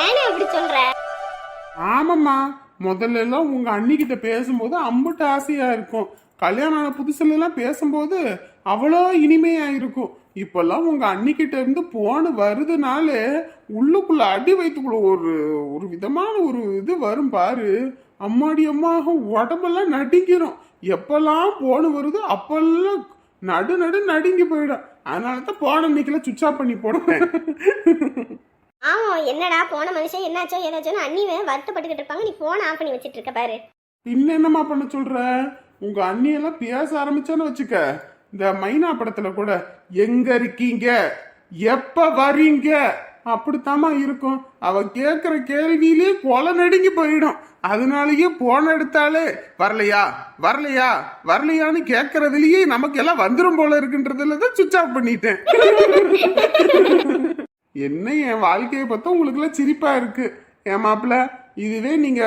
ஏன்னு அப்படி சொல்ற? ஆமாம்மா. முதல்ல எல்லாம் உங்க அண்ணிக்கிட்ட பேசும்போது அம்புட்டு ஆசையா இருக்கும். கல்யாணம் ஆன புதுசுல எல்லாம் பேசும்போது அவ்வளோ இனிமையா இருக்கும். இப்பெல்லாம் உங்க அண்ணிக்கிட்ட இருந்து போன வருதுனால உள்ளுக்குள்ள அடி வைத்துக்குள்ள ஒரு ஒரு விதமான ஒரு இது வரும் பாரு. அம்மாடி அம்மா உடம்பெல்லாம் நடிக்கிறோம் எப்பெல்லாம் போன வருதோ அப்பெல்லாம் நடு நடு நடுங்கி போயிடும். அதனால தான் போன அன்னைக்கெல்லாம் சுவிட்ச் ஆஃப் பண்ணி போடுவேன். ஆமாம் என்னடா போன மனுஷன் என்னாச்சோ ஏதாச்சோன்னு அண்ணி வருத்தப்பட்டுக்கிட்டு இருப்பாங்க. நீ ஃபோனை ஆஃப் பண்ணி வச்சுட்டு இருக்க பாரு. பின்ன என்னம்மா பண்ண சொல்ற? உங்க அண்ணியெல்லாம் பேச ஆரம்பிச்சான்னு வச்சுக்க. இந்த மைனா படத்துல கூட எங்க இருக்கீங்க? எப்ப வரீங்க? அப்படித்தாம்மா இருக்கும். அவ கேக்குற கேள்வியிலே கொலை நடுங்கி போயிடும். அதனாலயே போன எடுத்தாலே வரலையா? வரலையா? வரலையான்னு கேக்குறதுலயே நமக்கு எல்லாம் வந்துடும் போல இருக்குன்றதுல தான் சுவிச் ஆஃப் பண்ணிட்டேன். என்ன என் வாழ்க்கையை பார்த்தா உங்களுக்கு எல்லாம் சிரிப்பா இருக்கு. என் மாப்பிள்ள இதுவே நீங்க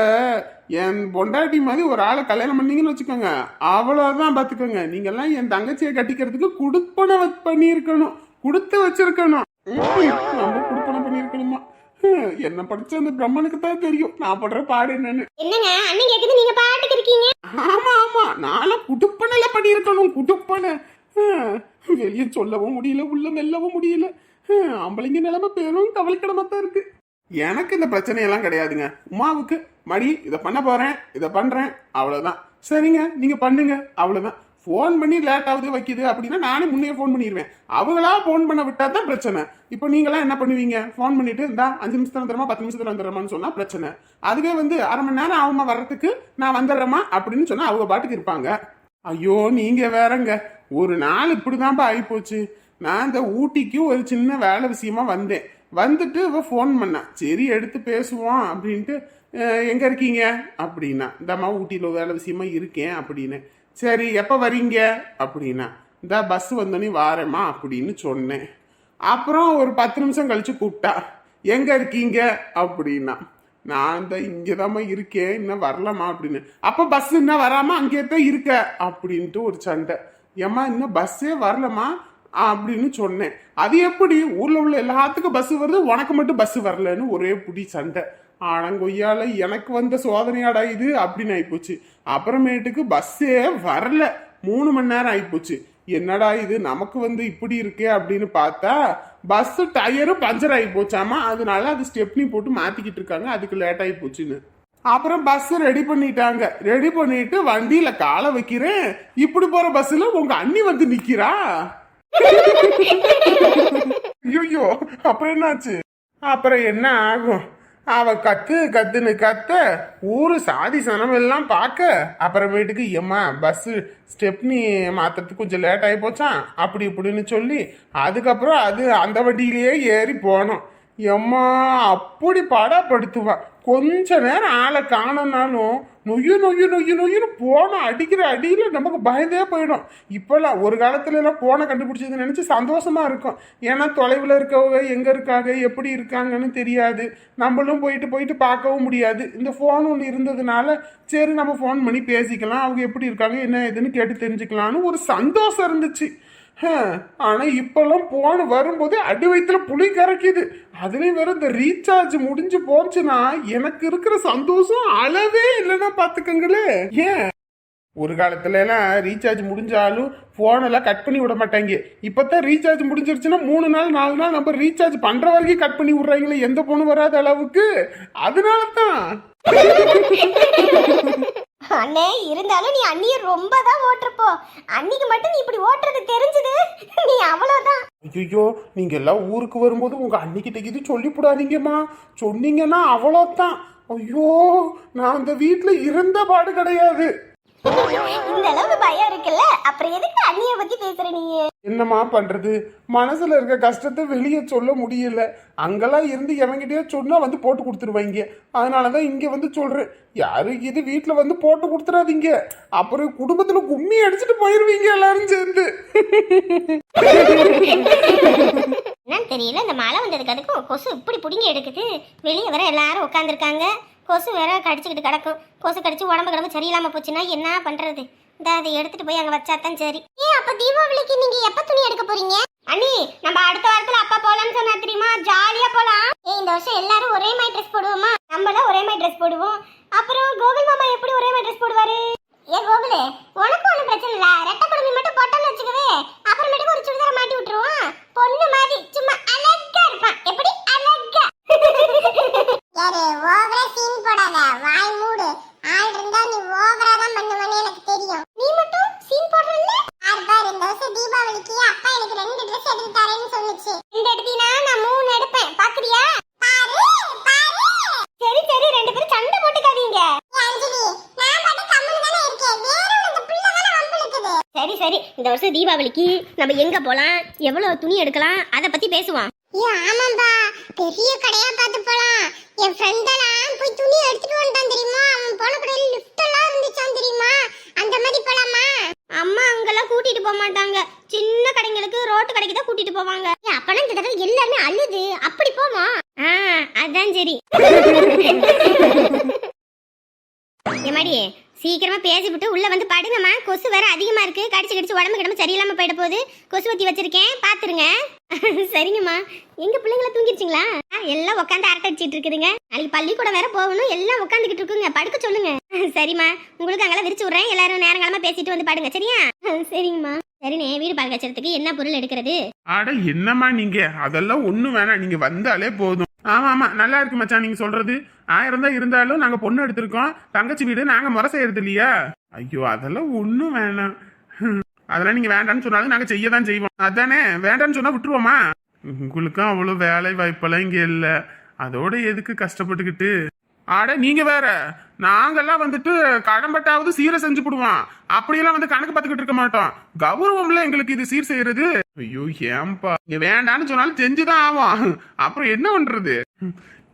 என் பொண்டாட்டி மாதிரி ஒரு ஆளை கல்யாணம் பண்ணீங்கன்னு வச்சுக்கோங்க. அவ்வளவுதான் பாத்துக்கோங்க. நீங்க எல்லாம் என் தங்கச்சியை கட்டிக்கிறதுக்கு குடுப்பனை பண்ணியிருக்கணும். கொடுத்து வச்சிருக்கணும். நம்ம குடுப்பனை பண்ணியிருக்கணுமா? என்ன படிச்ச அந்த பிரம்மனுக்கு தான் தெரியும். நான் படுற பாடு என்னன்னு. என்னங்க? அண்ணன் கேக்குது நீங்க பாட்டுக்கு இருக்கீங்க. ஆமா ஆமா. நானும் குடுப்பனையில பண்ணியிருக்கணும். குடுப்பனை. வெளியே சொல்லவும் முடியல உள்ள மெல்லவும் முடியல. ஆம்பளைங்க நிலைமை பேரும் கவலைக்கிடமா தான் இருக்கு. எனக்கு இந்த பிரச்சனையெல்லாம் கிடையாதுங்க. உமாவுக்கு மடி இதை பண்ண போறேன் இதை பண்றேன் அவ்வளவுதான். சரிங்க நீங்க பண்ணுங்க அவ்வளவுதான். ஃபோன் பண்ணி லேட் ஆகுது வைக்குது அப்படின்னா நானே முன்னே ஃபோன் பண்ணிடுவேன் அவங்களா ஃபோன் பண்ண விட்டா தான் பிரச்சனை. இப்போ நீங்களாம் என்ன பண்ணுவீங்க? ஃபோன் பண்ணிட்டு இந்தா அஞ்சு நிமிஷத்துல வந்துடுறமா பத்து நிமிஷத்துல வந்துடுறமான்னு சொன்னா பிரச்சனை. அதுவே வந்து அரை மணி நேரம் ஆகுமா வர்றதுக்கு? நான் வந்துடுறேமா அப்படின்னு சொன்னா அவங்க பாட்டுக்கு இருப்பாங்க. ஐயோ நீங்க வேறங்க. ஒரு நாள் இப்படிதான்ப்பா ஆகிப்போச்சு நான் இந்த ஊட்டிக்கு ஒரு சின்ன வேலை விஷயமா வந்தேன். வந்துட்டு இவ ஃபோன் பண்ணா. சரி எடுத்து பேசுவோம் அப்படின்ட்டு எங்கே எங்க இருக்கீங்க? அப்படின்னா இந்தம்மா ஊட்டியில் வேலை விஷயமா இருக்கேன் அப்படின்னு. சரி எப்போ வரீங்க? அப்படின்னா இந்த பஸ் வந்தோடனே வாரேம்மா அப்படின்னு சொன்னேன். அப்புறம் ஒரு பத்து நிமிஷம் கழிச்சு கூப்பிட்டா எங்க இருக்கீங்க? அப்படின்னா நான் இந்த தாம்மா இருக்கேன் இன்னும் வரலாமா அப்படின்னு. அப்போ பஸ் இன்னும் வராமல் அங்கே தான் இருக்க அப்படின்ட்டு ஒரு சண்டை. ஏம்மா இன்னும் பஸ்ஸே வரலம்மா அப்படின்னு சொன்னேன். அது எப்படி? ஊரில் உள்ள எல்லாத்துக்கும் பஸ் வருது உனக்கு மட்டும் பஸ் வரலன்னு ஒரே புடி சண்டை. ஆனங்கொய்யால எனக்கு வந்த சோதனையாடா இது அப்படின்னு ஆயிப்போச்சு. அப்புறமேட்டுக்கு பஸ்ஸே வரல. மூணு மணி நேரம் ஆயிப்போச்சு. என்னடா இது? நமக்கு வந்து இப்படி இருக்கே அப்படின்னு பார்த்தா பஸ் டயரும் பஞ்சர் ஆகி போச்சாமா? அதனால அது ஸ்டெப்னி போட்டு மாத்திக்கிட்டு இருக்காங்க. அதுக்கு லேட் ஆகி போச்சுன்னு. அப்புறம் பஸ் ரெடி பண்ணிட்டாங்க. ரெடி பண்ணிட்டு வண்டியில காலை வைக்கிறேன். இப்படி போற பஸ்ல உங்க அண்ணி வந்து நிக்கிறா? ஐயோ அப்புறம் என்னாச்சு? அப்புறம் என்ன ஆகும்? அவ கத்து கத்துன்னு கத்த ஊரு சாதி சனம் எல்லாம் பார்க்க அப்புறமேட்டுக்கு எம்மா பஸ் ஸ்டெப்னி மாத்துறதுக்கு கொஞ்சம் லேட் ஆகி போச்சான் அப்படி இப்படின்னு சொல்லி அதுக்கப்புறம் அது அந்த வண்டியிலேயே ஏறி போனோம். எம்மா அப்படி படப்படுத்துவா. கொஞ்ச நேரம் ஆளை காணனாலும் நொய்யு நொய்யு நொய்யு நொய்யுன்னு போன அடிக்கிற அடியில் நமக்கு பயந்தே போயிடும். இப்போல்லாம் ஒரு காலத்துல எல்லாம் போனை கண்டுபிடிச்சது நினச்சி சந்தோஷமாக இருக்கும். ஏன்னா தொலைவில் இருக்கவங்க எங்கே இருக்காங்க எப்படி இருக்காங்கன்னு தெரியாது. நம்மளும் போயிட்டு போயிட்டு பார்க்கவும் முடியாது. இந்த ஃபோன் ஒன்று இருந்ததுனால சரி நம்ம ஃபோன் பண்ணி பேசிக்கலாம். அவங்க எப்படி இருக்காங்க என்ன ஏதுன்னு கேட்டு தெரிஞ்சுக்கலாம்னு ஒரு சந்தோஷம் இருந்துச்சு. ஹம், ஆனா இப்பெல்லாம் போன் வரும்போது அடி வயிற்றுல புளி கரைக்குது. அதுலேயும் வேற இந்த ரீசார்ஜ் முடிஞ்சு போச்சுன்னா எனக்கு இருக்கிற சந்தோஷம் அளவே இல்லைன்னா பாத்துக்கங்களே ஏன்? ஒரு காலத்துல எல்லாம் ரீசார்ஜ் முடிஞ்சாலும் போனெல்லாம் கட் பண்ணி விட மாட்டாங்க. இப்பதான் ரீசார்ஜ் முடிஞ்சிருச்சுன்னா மூணு நாள் நாலு நாள் நம்ம ரீசார்ஜ் பண்ற வரைக்கும் கட் பண்ணி விடுறாங்களே எந்த பொண்ணு வராத அளவுக்கு? அதனால தான் அண்ணே இருந்தாலும் நீ அண்ணிய ரொம்ப தான் ஓட்டுறப்போ. அன்னிக்கு மட்டும் நீ இப்படி ஓட்டுறது தெரிஞ்சது? நீ அவ்வளோதான் ஐயோ நீங்க எல்லாம் ஊருக்கு வரும்போது உங்க அன்னிக்கிட்ட இது சொல்லிவிடாதீங்கம்மா சொன்னீங்கன்னா அவ்வளோதான் ஐயோ நான் அந்த வீட்டில் இருந்த பாடு கிடையாது. இந்த அளவுக்கு பயம் இருக்குல்ல? அப்புறம் எதுக்கு அண்ணிய பத்தி பேசுற நீ என்னம்மா பண்றது? மனசுல இருக்க கஷ்டத்தை வெளியே சொல்ல முடியல. அங்கெல்லாம் இருந்து எவங்கிட்டயே சொன்னா வந்து போட்டு கொடுத்துருவாங்க. அதனாலதான் இங்க வந்து சொல்றேன். யாரும் இது வீட்டுல வந்து போட்டு கொடுத்துறாதீங்க. அப்புறம் குடும்பத்துல கும்மி அடிச்சுட்டு போயிருவீங்க எல்லாரும் சேர்ந்து. என்னன்னு தெரியல. இந்த மழை வந்ததுக்கு அதுக்கும் கொசு இப்படி பிடுங்கி எடுக்குது. வெளியே வர எல்லாரும் உட்காந்துருக்காங்க கொசு வேற கடிச்சுக்கிட்டு கிடக்கும். கொசு கடிச்சு உடம்பு கிடம்பு சரியில்லாம போச்சுன்னா என்ன பண்றது? இந்த அதை எடுத்துட்டு போய் அங்க வச்சாதான் சரி. ஏன் அப்ப தீபாவளிக்கு நீங்க எப்ப துணி எடுக்க போறீங்க? அண்ணி நம்ம அடுத்த வாரத்துல அப்பா போலாம்னு சொன்னா தெரியுமா? ஜாலியா போலாம். ஏ இந்த வருஷம் எல்லாரும் ஒரே மாதிரி ட்ரெஸ் போடுவோமா? நம்மளும் ஒரே மாதிரி ட்ரெஸ் போடுவோம். அப்புறம் கோகுல் மாமா எப்படி ஒரே மாதிரி ட்ரெஸ் போடுவாரு? ஏ கோகுலு உனக்கு ஒன்றும் பிரச்சனை இல்ல. ரெட்டை குழந்தை மட்டும் போட்டோன்னு வச்சுக்கவே அப்புறமேட்டுக்கு ஒரு சுடிதார மாட்டி விட்டுருவான் பொண்ணு மாதிரி சும்மா அழகா இருப்பான் எப்படி அழகா யாரு ஓவரா சீன் போடாத வாய் மூடு ஆள் இருந்தா நீ ஓவரா தான் பண்ணுவன்னு எனக்கு தெரியும் நீ மட்டும் சீன் போடுறல்ல ஆறு பாரு இந்த வருஷம் தீபாவளிக்கு அப்பா எனக்கு ரெண்டு ட்ரெஸ் எடுத்து தரேன்னு சொன்னுச்சு ரெண்டு எடுத்தீனா நான் மூணு எடுப்பேன் பாக்குறியா பாரு பாரு சரி சரி ரெண்டு பேரும் சண்டை போட்டுக்காதீங்க ஏய் அஞ்சலி நான் பாட்டு கம்முனு தானே இருக்கேன் வேற ஒண்ணு இந்த பிள்ளை தானே வம்பிழுக்குது சரி சரி இந்த வருஷம் தீபாவளிக்கு நம்ம எங்க போலாம்? எவ்வளவு துணி எடுக்கலாம்? அத பத்தி பேசுவோம். ஐயோ ஆமாம்பா. பெரிய கடையா பார்த்து போலாம். என் ஃப்ரெண்டெல்லாம் போய் துணி எடுத்துட்டு வந்துட்டான் தெரியுமா? அவன் போன கடையில் லிஃப்ட் எல்லாம் இருந்துச்சான் தெரியுமா? அந்த மாதிரி போலாமா? அம்மா அங்கெல்லாம் கூட்டிட்டு போக மாட்டாங்க. சின்ன கடைங்களுக்கு ரோட்டு கடைக்கு தான் கூட்டிட்டு போவாங்க. அப்பனா இந்த தடவை எல்லாமே அழுது. அப்படி போமா? ஆ அதான் சரி. ஏமாடி சீக்கிரமா பேசிவிட்டு உள்ள வந்து படுங்கம்மா. கொசு வேற அதிகமா இருக்கு. கடிச்சு கடிச்சு உடம்பு கிடம்பு சரியில்லாம போயிட போகுது. கொசு ஊத்தி வச்சிருக்கேன். பாத்துருங்க. சரிங்கம்மா. எங்க பிள்ளைங்கள தூங்கிடுச்சிங்களா எல்லாம் உட்காந்து அரட்டை அடிச்சிட்டு இருக்குதுங்க. நாளைக்கு பள்ளிக்கூடம் வேற போகணும். எல்லாம் உட்காந்துக்கிட்டு இருக்குங்க. படுக்க சொல்லுங்க. சரிம்மா. உங்களுக்கு அங்கெல்லாம் விரிச்சு விட்றேன். எல்லாரும் நேரங்காலமா பேசிட்டு வந்து பாடுங்க. சரியா? சரிங்கம்மா. சரிண்ணே வீடு பார்க்க வச்சதுக்கு என்ன பொருள் எடுக்கிறது? ஆட என்னம்மா நீங்க? அதெல்லாம் ஒண்ணு வேணாம். நீங்க வந்தாலே போதும். ஆமா ஆமா. நல்லா இருக்கு மச்சான் நீங்க சொல்றது. ஆயிரம் தான் இருந்தாலும் நாங்க பொண்ணு எடுத்திருக்கோம். தங்கச்சி வீடு நாங்க முறை செய்யறது இல்லையா? ஐயோ அதெல்லாம் ஒண்ணும் வேணாம். அதெல்லாம் நீங்க வேண்டாம்னு சொன்னாலும் நாங்க செய்ய தான் செய்வோம். அதானே? வேண்டாம்னு சொன்னா விட்டுருவோமா? உங்களுக்கும் அவ்வளவு வேலை வாய்ப்பெல்லாம் இங்க இல்ல. அதோட எதுக்கு கஷ்டப்பட்டுக்கிட்டு? ஆட நீங்க வேற. நாங்கெல்லாம் வந்துட்டு கடன்பட்டாவது சீரை செஞ்சு போடுவோம். அப்படியெல்லாம் வந்து கணக்கு பார்த்துக்கிட்டு இருக்க மாட்டோம். கௌரவம்ல எங்களுக்கு இது சீர் செய்யறது. ஐயோ ஏன்பா. நீங்க வேண்டான்னு சொன்னாலும் செஞ்சுதான் ஆகும் அப்புறம் என்ன பண்றது?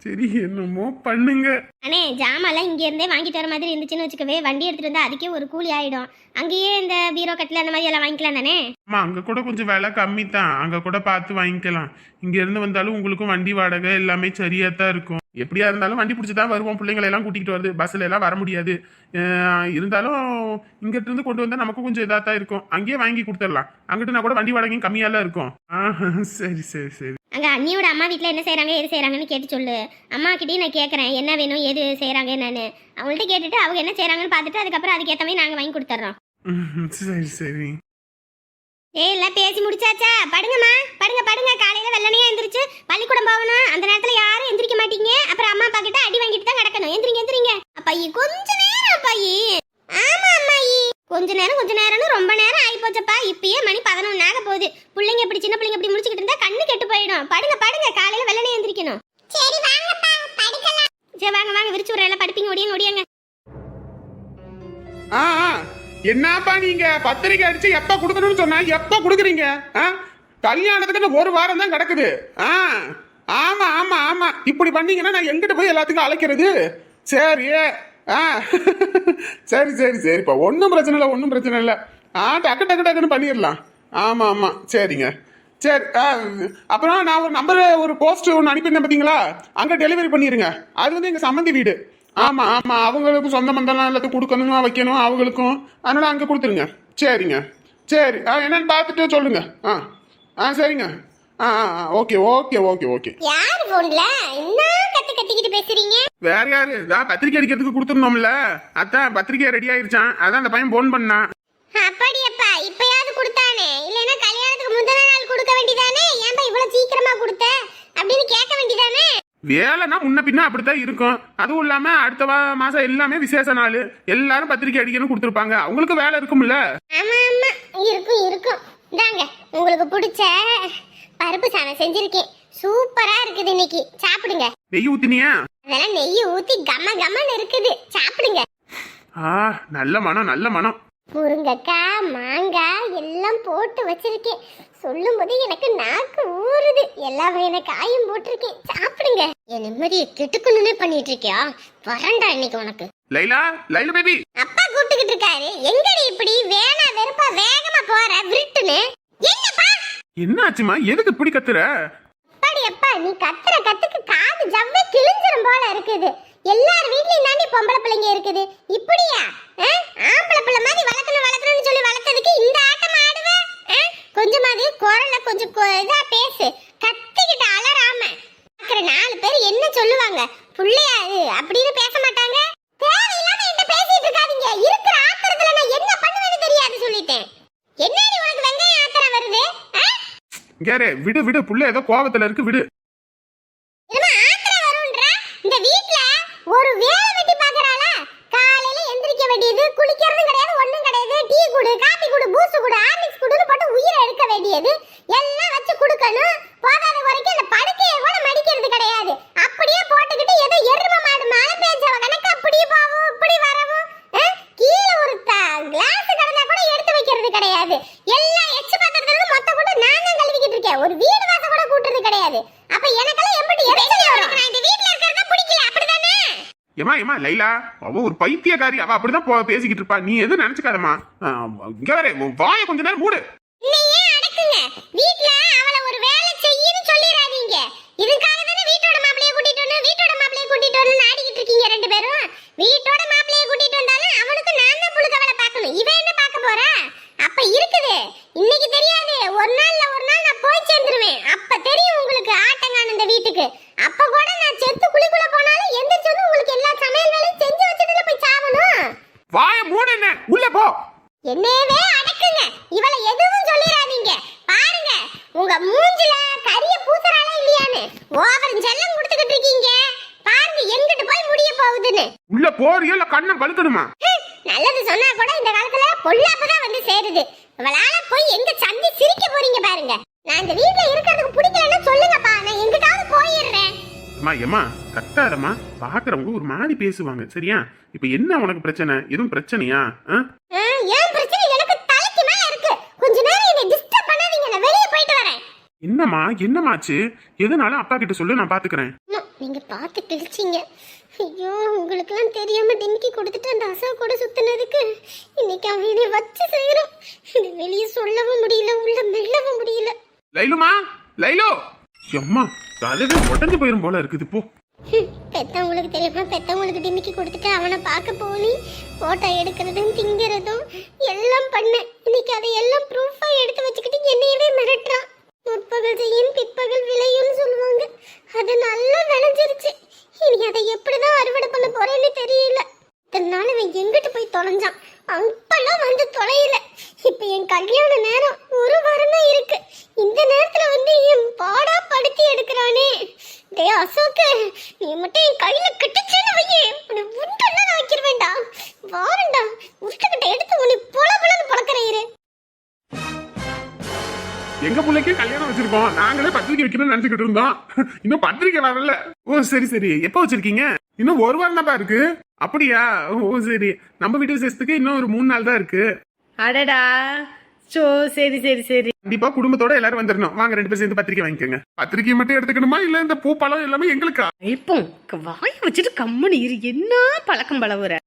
சரி என்னமோ பண்ணுங்க. அண்ணே ஜாமான்லாம் இங்க இருந்தே வாங்கிட்டு வர மாதிரி இருந்துச்சுன்னு வச்சுக்கவே வண்டி எடுத்துட்டு வந்தா அதுக்கே ஒரு கூலி ஆயிடும். அங்கேயே இந்த பீரோ கட்டில் அந்த மாதிரி எல்லாம் வாங்கிக்கலாம் தானே? ஆமா அங்க கூட கொஞ்சம் விலை கம்மி தான் அங்க கூட பார்த்து வாங்கிக்கலாம். இங்க இருந்து வந்தாலும் உங்களுக்கும் வண்டி வாடகை எல்லாமே சரியா தான் இருக்கும். எப்படியா இருந்தாலும் வண்டி பிடிச்சி தான் வருவோம். பிள்ளைங்களை எல்லாம் கூட்டிகிட்டு வருது பஸ்ல எல்லாம் வர முடியாது. இருந்தாலும் இங்கிட்ட இருந்து கொண்டு வந்தா நமக்கும் கொஞ்சம் இதா தான் இருக்கும். அங்கேயே வாங்கி கொடுத்துடலாம். அங்கிட்டு நான் கூட வண்டி வாடகையும் கம்மியாலாம் இருக்கும். ஆஹ், சரி சரி சரி. அங்க அண்ணியோட அம்மா வீட்ல என்ன செய்றாங்க எது செய்றாங்கன்னு கேட்டு சொல்லு. அம்மா கிட்டயும் நான் கேட்கறேன் என்ன வேணும் எது செய்றாங்க என்னன்னு. அவங்கள்ட்ட கேட்டுட்டு அவங்க என்ன செய்றாங்கன்னு பார்த்துட்டு அதுக்கப்புறம் அதுக்கேற்ற மாதிரி நாங்க வாங்கி கொடுத்துட்றோம் சரி சரி. ஏய் எல்லாம் பேசி முடிச்சாச்சா? படுங்கம்மா. படுங்க படுங்க. காலையில வெள்ளனையா எந்திரிச்சு பள்ளிக்கூடம் நீங்க பத்திரிக்கை அடிச்சு எப்ப கொடுக்கணும்னு சொன்னா எப்ப கொடுக்குறீங்க? ஆ? கல்யாணத்துக்கு ஒரு வாரம் தான் கிடக்குது. ஆ? ஆமா ஆமா ஆமா. இப்படி பண்ணீங்கன்னா நான் எங்கிட்ட போய் எல்லாத்துக்கும் அழைக்கிறது? சரி ஆ. சரி சரி சரிப்பா ஒன்றும் பிரச்சனை இல்லை ஒன்றும் பிரச்சனை இல்லை. ஆ டக்கு டக்கு டக்குன்னு பண்ணிடலாம். ஆமாம் ஆமாம் சரிங்க. சரி ஆ, அப்புறம் நான் ஒரு நம்பர் ஒரு போஸ்ட் ஒன்று அனுப்பியிருந்தேன் பார்த்தீங்களா அங்கே டெலிவரி பண்ணிடுங்க அது வந்து எங்கள் சம்மந்தி வீடு. ஆமா ஆமா அவங்களுக்கும் சொந்த பந்தம்லாம் எல்லாத்தையும் கொடுக்கணும் வைக்கணும் அவங்களுக்கும்? அதனால அங்கே கொடுத்துருங்க. சரிங்க. சரி. ஆ என்னன்னு பார்த்துட்டு சொல்லுங்க. ஆ ஆ சரிங்க. ஆ ஆ ஓகே ஓகே ஓகே ஓகே. யார் போன்ல என்ன கத்து கத்திக்கிட்டு பேசுறீங்க? வேற யாரு? நான் பத்திரிக்கை அடிக்கிறதுக்கு கொடுத்துருந்தோம்ல அதான் பத்திரிக்கை ரெடி ஆயிருச்சான் அதான் அந்த பையன் போன் பண்ணான் அப்படியப்பா இப்பயாவது கொடுத்தானே? இல்லைன்னா கல்யாணத்துக்கு முந்தின நாள் கொடுக்க வேண்டியதானே? ஏன்பா இவ்வளவு சீக்கிரமா கொடுத்த? அப்படின்னு கேட்க வேண்டியதானே? வேலைன்னா முன்ன பின்ன அப்படித்தான் இருக்கும். அதுவும் இல்லாம அடுத்த மாசம் எல்லாமே விசேஷ நாள். எல்லாரும் பத்திரிக்கை அடிக்கணும் கொடுத்துருப்பாங்க. அவங்களுக்கு வேலை இருக்கும்ல? ஆமா ஆமா. இருக்கும் இருக்கும். இந்தாங்க உங்களுக்கு பிடிச்ச பருப்பு சாதம் செஞ்சிருக்கேன். சூப்பரா இருக்குது இன்னைக்கு. சாப்பிடுங்க. நெய் ஊத்தினியா? அதெல்லாம் நெய் ஊத்தி கம கமன்னு இருக்குது. சாப்பிடுங்க. ஆ நல்ல மனம் நல்ல மனம். முருங்கக்காய் மாங்காய் எல்லாம் போட்டு வச்சிருக்கேன். சொல்லும் போது எனக்கு நாக்கு ஊறுது. எல்லா வகையான காயும் போட்டிருக்கேன். சாப்பிடுங்க. என் நிம்மதியை கெட்டுக்கணும்னே பண்ணிட்டு இருக்கியா வரண்டா இன்னைக்கு உனக்கு. லைலா லைலா பேபி. அப்பா கூப்பிட்டுக்கிட்டு இருக்காரு. எங்கடி இப்படி வேணா வெறுப்பா வேகமா போற? விருட்டுன்னு. என்னப்பா? என்ன ஆச்சுமா எதுக்கு இப்படி கத்துற? அப்பாடி அப்பா நீ கத்துற கத்துக்கு காது ஜவ்வே கிழிஞ்சிரும் போல இருக்குது. எல்லார் வீட்லயும் தாண்டி பொம்பளை பிள்ளைங்க இருக்குது. இப்படியா? ஆம்பளை பிள்ளை மாதிரி வளர்க்கணும் வளர்க்கணும்னு சொல்லி வளர்த்ததுக்கு இந்த ஆட்டம் ஆடுவ? கொஞ்சமாவது குரல்ல கொஞ்சம் இதா பேசு. கத்திக்கிட்டு அலறாம. பார்க்குற நாலு பேர் என்ன சொல்லுவாங்க? புள்ளையா அப்படின்னு பேச மாட்டாங்க. தேவையில்லாம என்கிட்ட பேசிட்டு இருக்காதீங்க. இருக்கிற ஆத்திரத்துல நான் என்ன பண்ணுவேன்னு தெரியாது சொல்லிட்டேன். என்னடி உனக்கு வெங்காயம் ஆத்திரம் வருது? கேரே விடு விடு. புள்ள ஏதோ கோவத்துல இருக்கு விடு. என்னமோ ஆத்திரம் வரும்ன்றா? இந்த வீட்ல ஒரு வேலை வெட்டி பாக்குறாளா காலையில எந்திரிக்க வேண்டியது குளிக்கிறதும் கிடையாது ஒண்ணும் கிடையாது. டீ குடு காபி குடு பூஸ்ட் குடு ஹார்லிக்ஸ் குடுன்னு போட்டு உயிரை எடுக்க வேண்டியது எல்லாம் வச்சு கொடுக்கணும் போதாத வரைக்கும் அந்த படுக்கையை கூட மடிக்கிறது கிடையாது அப்படியே போட்டுக்கிட்டு ஏதோ எரும மாடு மழை பெஞ்சவ கணக்கு அப்படியே போவும் இப்படி வரவும் ஆ? கீழே ஒரு கிளாஸ் கிடந்தா கூட எடுத்து வைக்கிறது கிடையாது எல்லாம் எச்சு பாத்திரத்துல இருந்து மொத்த கூட நான் தான் கழுவிக்கிட்டு இருக்கேன் ஒரு வீடு வாசம் கூட கூட்டுறது கிடையாது அப்ப எனக்கெல்லாம் எப்படி எரிச்சல் வரும் நான் இந்த வீட்ல இருக்கிறது பிடிக்கல அப்படிதானே ஏமா லைலா அவ ஒரு பைத்தியக்காரி. அவ அப்படிதான் பேசிக்கிட்டு இருப்பா. நீ எதுவும் நினைச்சுக்காதம்மா. இங்க வேற வாய வாயை கொஞ்ச நேரம் மூடு நீயே அடக்குங்க வீட்ல அவள ஒரு வேலை செய்யுன்னு சொல்லிராதீங்க இதுக்காக தானே வீட்டோட மாப்பிளைய கூட்டிட்டு வந்து வீட்டோட மாப்பிளைய கூட்டிட்டு வந்து ஆடிக்கிட்டு இருக்கீங்க ரெண்டு பேரும் வீட்டோட மாப்பிளைய கூட்டிட்டு வந்தாலும் அவனுக்கு நான் தான் புழுக்க வேலை பார்க்கணும் இவன் என்ன பார்க்க போறா அப்ப இருக்குது இன்னைக்கு தெரியாது ஒரு நாள்ல ஒரு நாள் நான் போய் சேர்ந்துருவேன் அப்ப தெரியும் உங்களுக்கு ஆட்டங்கான இந்த வீட்டுக்கு அப்ப கூட நான் செத்து குழிக்குள்ள போனாலும் எந்திரிச்சு வந்து உங்களுக்கு எல்லா சமையல் வேலையும் செஞ்சு வச்சுட்டு போய் சாவணும் வாயை மூடு என்ன உள்ள போ என்னவே அடக்குங்க இவள எதுவும் சொல்லிடாதீங்க பாருங்க உங்க மூஞ்சில கரிய பூசறால இல்லையான்னு ஓவர் ஜெல்லம் கொடுத்துக்கிட்டு இருக்கீங்க பாருங்க எங்கிட்டு போய் முடிய போகுதுன்னு உள்ள போறியோ இல்ல கண்ணம் பழுக்கணுமா ஹம், நல்லது சொன்னா கூட இந்த காலத்துல பொல்லாப்பு தான் வந்து சேருது. இவளால போய் எங்க சந்தி சிரிக்க போறீங்க பாருங்க. நான் இந்த வீட்ல இருக்கிறதுக்கு பிடிக்கலன்னா சொல்லுங்கப்பா. நான் எங்கிட்டாவது போயிடுறேன். அம்மா ஏமா கத்தாதம்மா. பாக்குறவங்க ஒரு மாதிரி பேசுவாங்க. சரியா? இப்ப என்ன உனக்கு பிரச்சனை? எதுவும் பிரச்சனையா? ஏன் பிரச்சனை? எனக்கு தலைக்கு மேல இருக்கு. கொஞ்ச நேரம் என்னை டிஸ்டர்ப் பண்ணாதீங்க. நான் வெளியே போயிட்டு வரேன். என்னம்மா என்னமாச்சு எதுனாலும் அப்பா கிட்ட சொல்லு நான் பாத்துக்கிறேன். நீங்க பார்த்து கிழிச்சிங்க. ஐயோ உங்களுக்கெல்லாம் தெரியாம டிமிக்கி கொடுத்துட்டு அந்த அசா கூட சுத்தினதுக்கு இன்னைக்கு அவன் வச்சு செய்யறான் இது வெளியே சொல்லவும் முடியல உள்ள மெல்லவும் முடியல. லைலுமா? லைலோ? எம்மா தலைவே உடஞ்சு போயிரும் போல இருக்குது போ. பெத்தவங்களுக்கு தெரியாம? பெத்தவங்களுக்கு டிமிக்கி கொடுத்துட்டு அவனை பார்க்க போனி போட்டோ எடுக்கிறதும் திங்கிறதும் எல்லாம் பண்ணேன். இன்னைக்கு அதை எல்லாம் ப்ரூஃபா எடுத்து வச்சுக்கிட்டு என்னையவே மிரட்டுறான். முற்பகல் செய்யும் பிற்பகல் விளையும்னு சொல்லுவாங்க. அது நல்லா விளைஞ்சிருச்சு. இனி அதை எப்படிதான் அறுவடை பண்ண போறேன்னு தெரியல. இத்தனை நாள் இவன் எங்கிட்டு போய் தொலைஞ்சான்? அப்பெல்லாம் வந்து தொலையில. இப்ப என் கல்யாண நேரம் ஒரு வாரம் தான் இருக்கு. இந்த நேரத்துல வந்து என் பாடா படுத்தி எடுக்கிறானே. டே அசோக்கு நீ மட்டும் என் கையில கிட்டுச்சுன்னு வையே. உன்னை உண்டெல்லாம் நான் வைக்கிறவேண்டா வாரண்டா உஷ்டகிட்ட எடுத்து உன்னை புல புலன்னு பழக்கிறேன் எங்க பிள்ளைக்கு கல்யாணம் வச்சிருக்கோம். நாங்களே பத்திரிக்கை வைக்கணும்னு நினைச்சுக்கிட்டு இருந்தோம். இன்னும் பத்திரிக்கை வரல. ஓ சரி சரி. எப்ப வச்சிருக்கீங்க? இன்னும் ஒரு வாரம் தான்ப்பா இருக்கு. அப்படியா? ஓ சரி. நம்ம வீட்டு விசேஷத்துக்கு இன்னும் ஒரு மூணு நாள் தான் இருக்கு. அடடா. சோ சரி சரி சரி. கண்டிப்பா குடும்பத்தோட எல்லாரும் வந்துடணும் வாங்க ரெண்டு பேரும் சேர்ந்து பத்திரிக்கை வாங்கிக்கோங்க. பத்திரிக்கை மட்டும் எடுத்துக்கணுமா? இல்ல இந்த பூ பழம் எல்லாமே எங்களுக்கா? இப்போ வாய வச்சுட்டு கம்முனு இரு. என்ன பழக்கம் பழவுற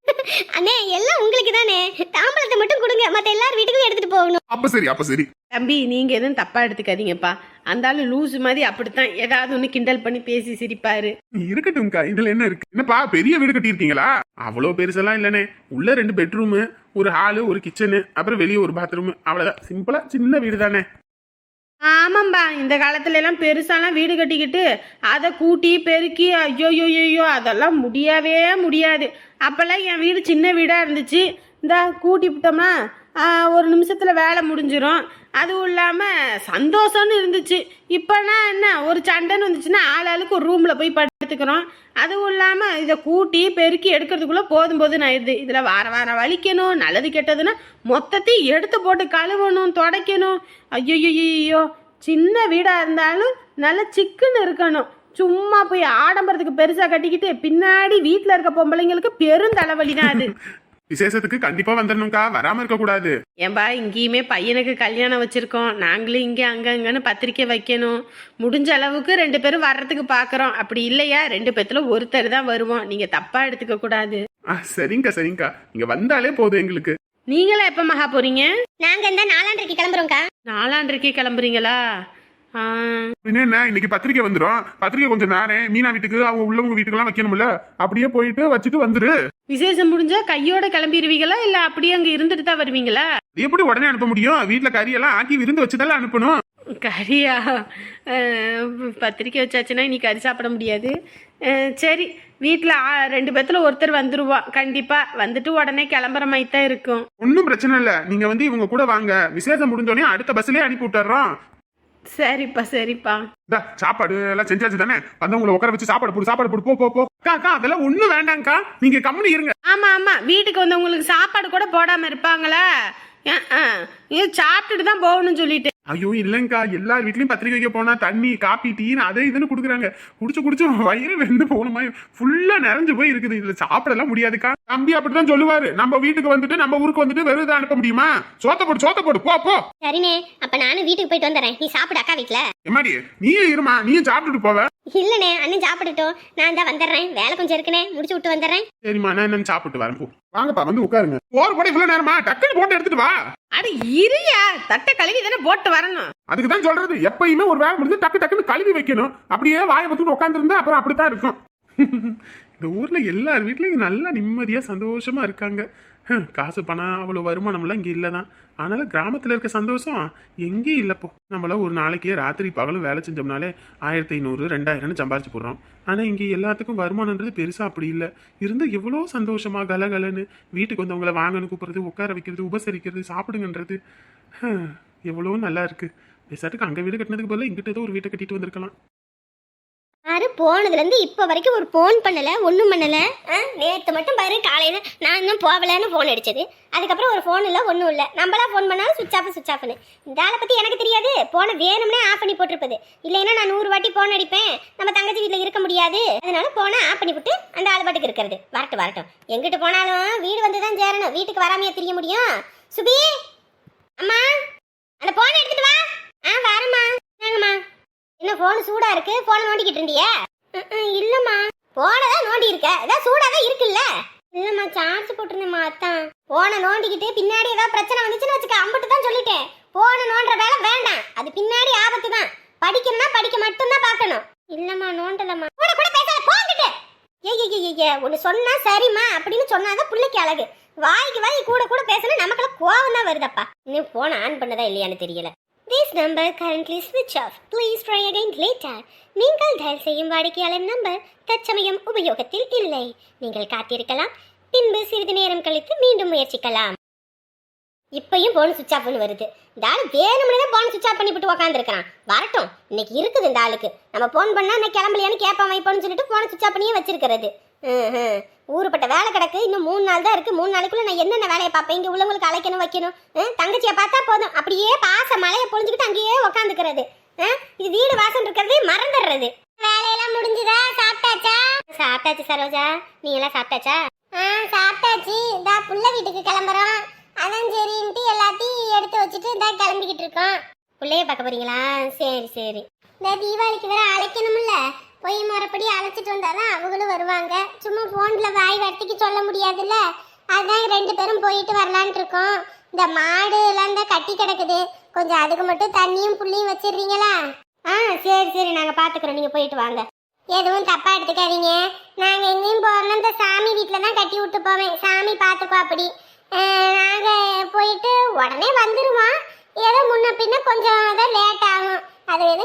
அண்ணே எல்லாம் உங்களுக்கு தானே தாம்பளத்தை மட்டும் கொடுங்க. மத்த எல்லார் வீட்டுக்கும் எடுத்துட்டு போகணும். அப்ப சரி அப்ப சரி. தம்பி நீங்க எதுவும் தப்பா எடுத்துக்காதீங்கப்பா. அந்த ஆளு லூசு மாதிரி அப்படித்தான் ஏதாவது ஒண்ணு கிண்டல் பண்ணி பேசி சிரிப்பாரு. இருக்கட்டும்க்கா இதுல என்ன இருக்கு? என்னப்பா பெரிய வீடு கட்டியிருக்கீங்களா? அவ்வளவு பெருசெல்லாம் இல்லனே உள்ள ரெண்டு பெட்ரூமு ஒரு ஹாலு ஒரு கிச்சனு அப்புறம் வெளியே ஒரு பாத்ரூம் அவ்வளவுதான். சிம்பிளா சின்ன வீடு தானே ஆமாம்பா இந்த காலத்துல எல்லாம் பெருசாலாம் வீடு கட்டிக்கிட்டு அதை கூட்டி பெருக்கி ஐயோ ஐயோ அதெல்லாம் முடியவே முடியாது. அப்பெல்லாம் என் வீடு சின்ன வீடா இருந்துச்சு. இந்த கூட்டி விட்டோம்னா ஆ, ஒரு நிமிஷத்தில் வேலை முடிஞ்சிடும் அதுவும் இல்லாமல் சந்தோஷம்னு இருந்துச்சு. இப்போனா என்ன? ஒரு சண்டைன்னு வந்துச்சுன்னா ஆள் ஆளுக்கு ஒரு ரூமில் போய் படுத்துக்கிறோம். அதுவும் இல்லாமல் இதை கூட்டி பெருக்கி எடுக்கிறதுக்குள்ளே போதும் போதும் ஆயிடுது. இதில் வார வாரம் வலிக்கணும் நல்லது கெட்டதுன்னா மொத்தத்தையும் எடுத்து போட்டு கழுவணும் துடைக்கணும். ஐயோ சின்ன வீடாக இருந்தாலும் நல்ல சிக்குன்னு இருக்கணும். சும்மா போய் ஆடம்பரத்துக்கு பெருசாக கட்டிக்கிட்டு பின்னாடி வீட்டில் இருக்க பொம்பளைங்களுக்கு பெரும் தலைவலி தான் அது. விசேஷத்துக்கு கண்டிப்பா வந்துடணும்க்கா வராம இருக்க கூடாது ஏன்பா இங்கேயுமே பையனுக்கு கல்யாணம் வச்சிருக்கோம். நாங்களும் இங்கே அங்க அங்கன்னு பத்திரிக்கை வைக்கணும். முடிஞ்ச அளவுக்கு ரெண்டு பேரும் வர்றதுக்கு பார்க்குறோம் அப்படி இல்லையா? ரெண்டு பேத்துல ஒருத்தர் தான் வருவோம். நீங்க தப்பா எடுத்துக்க கூடாது. ஆ சரிங்கக்கா சரிங்கக்கா. நீங்க வந்தாலே போதும் எங்களுக்கு. நீங்களா எப்ப மகா போறீங்க? நாங்க இந்த நாலாண்டரைக்கு கிளம்புறோம்க்கா. நாலாண்டரைக்கே கிளம்புறீங்களா? என்ன? இன்னைக்கு பத்திரிக்கை வந்துடும் பத்திரிக்கை கொஞ்சம் நேரம். மீனா வீட்டுக்கு அவங்க உள்ளவங்க வீட்டுக்கெல்லாம் வைக்கணும்ல. அப்படியே போயிட்டு வச்சுட்டு வந்துரு. விசேஷம் முடிஞ்சா கையோட கிளம்பிடுவீங்களா? இல்ல அப்படியே அங்க இருந்துட்டு தான் வருவீங்களா? எப்படி உடனே அனுப்ப முடியும்? வீட்டுல கறி எல்லாம் ஆக்கி விருந்து வச்சுதால அனுப்பணும். கறியா? பத்திரிக்கை வச்சாச்சுன்னா நீ கறி சாப்பிட முடியாது. சரி. வீட்டில் ரெண்டு பேத்துல ஒருத்தர் வந்துருவான் கண்டிப்பாக வந்துட்டு உடனே கிளம்புற மாதிரி தான் இருக்கும். ஒன்றும் பிரச்சனை இல்லை. நீங்க வந்து இவங்க கூட வாங்க. விசேஷம் முடிஞ்சோடனே அடுத்த பஸ்லயே அனுப்பி விட்டுறோம். சரிப்பா சரிப்பா. இந்தா, சாப்பாடு எல்லாம் செஞ்சாச்சு தானே? வந்தவங்களை உட்கார வச்சு சாப்பாடு போடு சாப்பாடு போடு போ போ போ. அக்கா அதெல்லாம் ஒண்ணும் வேண்டாம்க்கா. நீங்க கம்முனு இருங்க. ஆமாம் ஆமாம் வீட்டுக்கு வந்தவங்களுக்கு சாப்பாடு கூட போடாமல் இருப்பாங்களா. இது சாப்பிட்டுட்டு தான் போகணும்னு சொல்லிட்டு. ஐயோ இல்லைங்கக்கா எல்லார் வீட்லயும் பத்திரிக்கை வைக்க போனா தண்ணி காப்பி டீன்னு அதை இதுன்னு கொடுக்குறாங்க. குடிச்சு குடிச்சு வயிறு வெந்து போன மாதிரி ஃபுல்லா நிறைஞ்சு போய் இருக்குது. இதுல சாப்பிடலாம் முடியாதுக்கா. தம்பி அப்படிதான் சொல்லுவாரு. நம்ம வீட்டுக்கு வந்துட்டு நம்ம ஊருக்கு வந்துட்டு வெறும் இதை அனுப்ப முடியுமா? சோத்த போடு சோத்த போடு. போ போ. சரிண்ணே. அப்ப நானும் வீட்டுக்கு போயிட்டு வந்துடுறேன். நீ சாப்பிடு அக்கா வீட்ல. எம்மாடி நீயே இருமா. நீயும் சாப்பிட்டுட்டு போவ. இல்லண்ணே அண்ணன் சாப்பிட்டுட்டோம் நான் தான் வந்துடுறேன். வேலை கொஞ்சம் இருக்குண்ணே முடிச்சு விட்டு வந்துடுறேன். சரிம்மா நான் என்னன்னு சாப்பிட்டு வரேன். போ. வாங்கப்பா வந்து உட்காருங்க. போற கூட இவ்வளவு நேரமா? டக்குன்னு போட்டு எடுத்துட்டு வா. அட இருயா. தட்டை கழுவி தானே போட்டு வரணும். அதுக்கு தான் சொல்றது. எப்பயுமே ஒரு வேலை முடிஞ்சு டக்கு டக்குன்னு கழுவி வைக்கணும். அப்படியே வாயை பத்துட்டு உட்காந்துருந்தா அப்புறம் அப்படித்தான் இருக்கும். இந்த ஊர்ல எல்லார் வீட்லயும் நல்லா நிம்மதியா சந்தோஷமா இருக்காங்க. காசு பணம் அவ்வளவு வருமானம்லாம் இங்க இல்லதான் அதனால் கிராமத்துல இருக்க சந்தோஷம் எங்கேயும் இல்லப்போ நம்மள ஒரு நாளைக்கே ராத்திரி பகலும் வேலை செஞ்சோம்னாலே ஆயிரத்தி ஐநூறு ரெண்டாயிரம்னு சம்பாரிச்சு போடுறோம். ஆனா இங்க எல்லாத்துக்கும் வருமானம்ன்றது பெருசா அப்படி இல்லை. இருந்து எவ்வளோ சந்தோஷமா கலகலன்னு வீட்டுக்கு வந்தவங்கள வாங்கன்னு கூப்பிடுறது உட்கார வைக்கிறது உபசரிக்கிறது சாப்பிடுங்கன்றது. ஹம், எவ்வளோ நல்லா இருக்கு. பேசாட்டுக்கு அங்க வீடு கட்டினதுக்கு பதிலாக இங்கிட்ட ஏதோ ஒரு வீட்டை கட்டிட்டு வந்திருக்கலாம். யாரு போனதுலேருந்து இப்போ வரைக்கும் ஒரு ஃபோன் பண்ணலை ஒன்றும் பண்ணலை. ஆ நேற்று மட்டும் பாரு காலையில் நான் இன்னும் போகலன்னு ஃபோன் அடிச்சது. அதுக்கப்புறம் ஒரு ஃபோன் இல்லை ஒன்றும் இல்லை. நம்மளா ஃபோன் பண்ணாலும் சுவிச் ஆஃப் சுவிச் ஆஃப்னு இந்த ஆளை பற்றி எனக்கு தெரியாது. ஃபோனை வேணும்னே ஆஃப் பண்ணி போட்டிருப்பது. இல்லைன்னா நான் நூறு வாட்டி ஃபோன் அடிப்பேன். நம்ம தங்கச்சி வீட்டில் இருக்க முடியாது. அதனால ஃபோனை ஆஃப் பண்ணி விட்டு அந்த ஆள் பாட்டுக்கு இருக்கிறது. வரட்டும் வரட்டும். எங்கிட்டு போனாலும் வீடு வந்து தான் சேரணும். வீட்டுக்கு வராமையே தெரிய முடியும். சுபி! அம்மா! அந்த ஃபோனை எடுத்துட்டு வா. ஆ வரேம்மா. என்னங்கம்மா என்ன போன் சூடா இருக்கு? போன நோண்டிக்கிட்டு இருந்தியா? இல்லம்மா. போனதான் நோண்டி இருக்க. ஏதாவது சூடா தான் இருக்குல்ல? இல்லம்மா சார்ஜ் போட்டிருந்தேம்மா அத்தான் போன நோண்டிக்கிட்டு பின்னாடி ஏதாவது பிரச்சனை வந்துச்சுன்னு வச்சுக்க அம்பிட்டு தான் சொல்லிட்டேன். போன நோண்டுற வேலை வேண்டாம். அது பின்னாடி ஆபத்து தான். படிக்கணும்னா படிக்க மட்டும்தான் பார்க்கணும். இல்லம்மா நோண்டலம்மா. கூட கூட பேசாத போங்கிட்டு. ஏய் ஒன்று சொன்னா சரிம்மா அப்படின்னு சொன்னாதான் பிள்ளைக்கு அழகு. வாய்க்கு வாய் கூட கூட பேசணும் நமக்கெல்லாம் கோவம் தான் வருதப்பா. இன்னும் போன் ஆன் பண்ணதா இல்லையான்னு தெரியல. This number currently switch off. Please try again later. நீங்கள் டயல் செய்யும் வாடிக்கையாளர் நம்பர் தற்சமயம் உபயோகத்தில் இல்லை. நீங்கள் காத்திருக்கலாம். பின்பு சிறிது நேரம் கழித்து மீண்டும் முயற்சிக்கலாம். இப்பயும் போன் சுவிட்ச் ஆஃப்னு வருது. இந்த ஆளு வேணும்னு தான் போன் சுவிச் ஆஃப் பண்ணிவிட்டு உக்காந்துருக்கான் வரட்டும். இன்னைக்கு இருக்குது இந்த ஆளுக்கு. நம்ம ஃபோன் பண்ணா நான் கிளம்பலையான்னு கேட்பான் வைப்போன்னு சொல்லிட்டு போனை சுவிட்ச் ஆஃப் பண்ணியே வச்சிருக்கிறது. ஊருப்பட்ட வேலை கிடக்கு. இன்னும் மூணு நாள் தான் இருக்கு. மூணு நாளைக்குள்ள நான் என்னென்ன வேலையை பார்ப்பேன்? இங்கே உள்ளவங்களுக்கு அழைக்கணும் வைக்கணும். தங்கச்சியை பார்த்தா போதும். அப்படியே பாச மலையை பொழிஞ்சுக்கிட்டு அங்கேயே உக்காந்துக்கிறது. இது வீடு வாசம் இருக்கிறதே மறந்துடுறது. வேலையெல்லாம் முடிஞ்சுதா? சாப்பிட்டாச்சா? சாப்பிட்டாச்சு சரோஜா. நீ எல்லாம் சாப்பிட்டாச்சா? ஆ சாப்பிட்டாச்சு. இதா புள்ள வீட்டுக்கு கிளம்புறோம். அதான் சரின்ட்டு எல்லாத்தையும் எடுத்து வச்சுட்டு இதா கிளம்பிக்கிட்டு இருக்கோம். பிள்ளைய பார்க்க போறீங்களா? சரி சரி. இந்த தீபாவளிக்கு வேற அழைக்கணும்ல. போய் முறைப்படி அழைச்சிட்டு வந்தாதான் அவங்களும் வருவாங்க. சும்மா ஃபோனில் வாய் வார்த்தைக்கு சொல்ல முடியாதுல்ல? அதுதான் ரெண்டு பேரும் போயிட்டு வரலான்ட்டு இருக்கோம். இந்த மாடு எல்லாம் தான் கட்டி கிடக்குது. கொஞ்சம் அதுக்கு மட்டும் தண்ணியும் புள்ளியும் வச்சிடுறீங்களா? ஆ சரி சரி. நாங்கள் பார்த்துக்குறோம் நீங்கள் போயிட்டு வாங்க. எதுவும் தப்பா எடுத்துக்காதீங்க. நாங்கள் எங்கேயும் போறோம்னா இந்த சாமி வீட்டில் தான் கட்டி விட்டு போவேன். சாமி பார்த்துக்கோ அப்படி. நாங்கள் போயிட்டு உடனே வந்துருவோம். ஏதோ முன்ன பின்ன கொஞ்சம் தான் லேட் ஆகும்.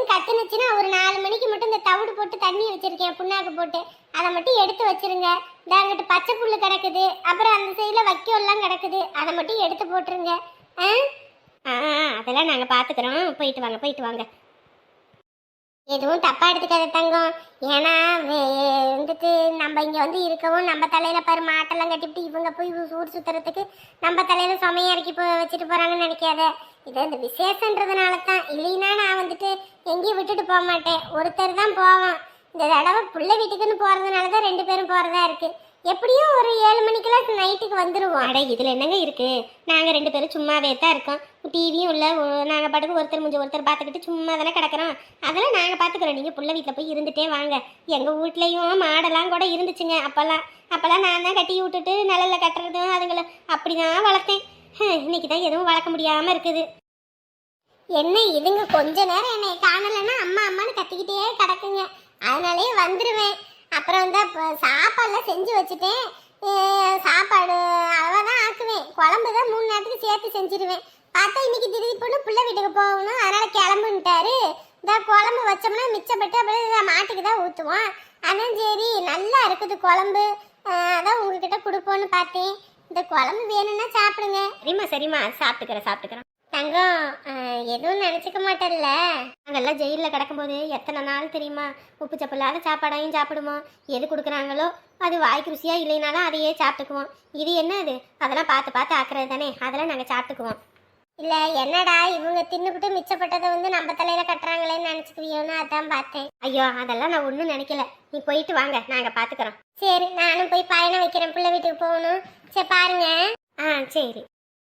எதுவும் கத்துனுச்சுன்னா ஒரு நாலு மணிக்கு மட்டும் இந்த தவிடு போட்டு தண்ணி வச்சிருக்கேன் புண்ணாக்கு போட்டு. அதை மட்டும் எடுத்து வச்சிருங்க. இந்த பச்சை புல்லு கிடக்குது. அப்புறம் அந்த சைடில் வைக்கோல்லாம் கிடக்குது. அதை மட்டும் எடுத்து போட்டுருங்க. ஆ? ஆ அதெல்லாம் நாங்கள் பார்த்துக்குறோம் போயிட்டு வாங்க போயிட்டு வாங்க. எதுவும் தப்பா எடுத்துக்காத தங்கம். ஏன்னா வே- வந்துட்டு நம்ம இங்க வந்து இருக்கவும் நம்ம தலையில பாரு மாட்டெல்லாம் கட்டிவிட்டு இவங்க போய் ஊர் சுத்துறதுக்கு நம்ம தலையில சுமைய இறக்கி போ வச்சுட்டு போறாங்கன்னு நினைக்காத. இது இந்த விசேஷன்றதுனால தான் இல்லைன்னா நான் வந்துட்டு எங்கேயும் விட்டுட்டு போக மாட்டேன். ஒருத்தர் தான் போவோம் இந்த தடவை பிள்ளை வீட்டுக்குன்னு போறதுனால தான் ரெண்டு பேரும் போறதா இருக்கு. எப்படியும் ஒரு ஏழு மணிக்கெல்லாம் நைட்டுக்கு வந்துடுவோம் அட இதில் என்னங்க இருக்குது நாங்கள் ரெண்டு பேரும் சும்மாவே தான் இருக்கோம். டிவியும் இல்லை நாங்கள் பாட்டுக்கு ஒருத்தர் முடிஞ்ச ஒருத்தர் பார்த்துக்கிட்டு சும்மா தானே கிடக்கிறோம். அதெல்லாம் நாங்கள் பார்த்துக்குறோம். நீங்கள் பிள்ளை வீட்டில் போய் இருந்துகிட்டே வாங்க. எங்கள் வீட்லேயும் மாடெல்லாம் கூட இருந்துச்சுங்க அப்போல்லாம். அப்போல்லாம் நான் தான் கட்டி விட்டுட்டு நிழல்ல கட்டுறதும் அதுங்களை அப்படிதான் வளர்த்தேன். இன்னைக்கு தான் எதுவும் வளர்க்க முடியாமல் இருக்குது. என்ன இதுங்க கொஞ்ச நேரம் என்னை காணலைன்னா அம்மா அம்மான்னு கத்திக்கிட்டே கிடக்குங்க. அதனாலே வந்துடுவேன் அப்புறம் வந்து இப்போ சாப்பாடுலாம் செஞ்சு வச்சுட்டேன். சாப்பாடு அளவாக தான் ஆக்குவேன். குழம்பு தான் மூணு நேரத்துக்கு சேர்த்து செஞ்சிடுவேன் பார்த்தா இன்னைக்கு திடீர் பொண்ணு பிள்ளை வீட்டுக்கு போகணும். அதனால் கிளம்புன்ட்டாரு. இந்த குழம்பு வச்சோம்னா மிச்சப்பட்டு அப்படியே மாட்டுக்கு தான் ஊற்றுவோம் அதான் சரி நல்லா இருக்குது குழம்பு. அதான் உங்ககிட்ட கொடுப்போன்னு பார்த்தேன். இந்த குழம்பு வேணும்னா சாப்பிடுங்க. சரிம்மா சரிம்மா. சாப்பிட்டுக்கிறேன் சாப்பிட்டுக்கிறேன். தங்கம் எதுவும் நினச்சிக்க மாட்டேன்ல. நாங்கள்லாம் ஜெயிலில் கிடக்கும்போது எத்தனை நாள் தெரியுமா? உப்பு சப்பில்லாத சாப்பாடையும் சாப்பிடுவோம். எது கொடுக்குறாங்களோ அது வாய்க்கு ருசியாக இல்லைனாலும் அதையே சாப்பிட்டுக்குவோம். இது என்ன அது அதெல்லாம் பார்த்து பார்த்து ஆக்குறது தானே அதெல்லாம் நாங்கள் சாப்பிட்டுக்குவோம். இல்லை என்னடா இவங்க தின்னுபிட்டு மிச்சப்பட்டதை வந்து நம்ம தலையில் கட்டுறாங்களேன்னு நினச்சிக்குவியோன்னு அதான் பார்த்தேன். ஐயோ அதெல்லாம் நான் ஒன்றும் நினைக்கல. நீ போயிட்டு வாங்க. நாங்கள் பார்த்துக்குறோம். சரி நானும் போய் பயணம் வைக்கிறேன். பிள்ளை வீட்டுக்கு போகணும். சரி பாருங்க. ஆ சரி.